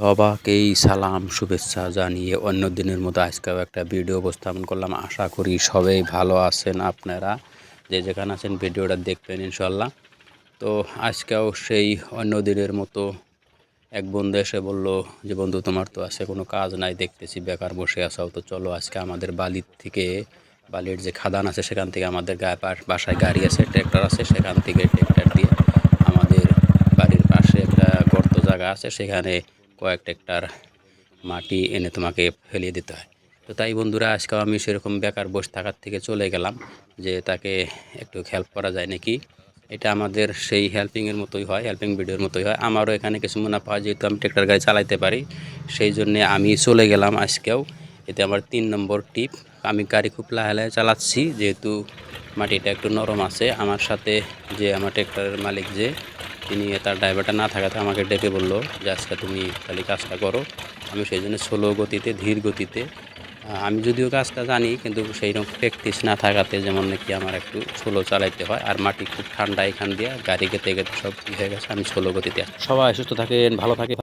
সবাকেই সালাম, শুভেচ্ছা জানিয়ে অন্য দিনের মতো আজকেও একটা ভিডিও উপস্থাপন করলাম। আশা করি সবাই ভালো আছেন আপনারা, যে যেখানে আছেন ভিডিওটা দেখবেন ইনশাল্লাহ তো আজকেও সেই অন্য দিনের মতো এক বন্ধু এসে বলল, যে বন্ধু, তোমার তো আছে কোনো কাজ নাই, দেখতেছি বেকার বসে আসাও তো চলো আজকে আমাদের বালির থেকে, বালির যে খাদান আছে সেখান থেকে আমাদের গায়ে বাসায় গাড়ি আছে, ট্র্যাক্টর আছে, সেখান থেকে ট্র্যাক্টর দিয়ে আমাদের বাড়ির পাশে একটা গর্ত জায়গা আছে, সেখানে কয়েক ট্রেক্টর মাটি এনে তোমাকে ফেলিয়ে দিতে হয়। তো তাই বন্ধুরা, আজকেও আমি সেরকম বেকার বসে থাকার থেকে চলে গেলাম যে তাকে একটু হেল্প করা যায় নাকি। এটা আমাদের সেই হেল্পিংয়ের মতোই হয় হেল্পিং ভিডিওর মতোই হয়। আমারও এখানে কিছু মুনাফা হয় যেহেতু আমি ট্রেক্টর গাড়ি চালাতে পারি, সেই জন্যে আমি চলে গেলাম আজকেও। এতে আমার তিন নম্বর টিপ আমি গাড়ি খুব লাহে লাহে চালাচ্ছি, যেহেতু মাটিটা একটু নরম আছে। আমার সাথে যে আমার ট্রেক্টরের মালিক যে তিনি তার ড্রাইভারটা না থাকাতে আমাকে ডেকে বলল যে, আজকে তুমি খালি কাজটা করো। আমি সেই জন্য স্লো গতিতে, ধীর গতিতে আমি যদিও কাজটা জানি, কিন্তু সেই রকম প্র্যাকটিস না থাকাতে যেমন নাকি আমার একটু স্লো চালাইতে হয়, আর মাটি খুব ঠান্ডা এখান দিয়ে, গাড়ি গেতে গেতে সব ই হয়ে গেছে, আমি স্লো গতিতে। সবাই সুস্থ থাকেন, ভালো থাকেন।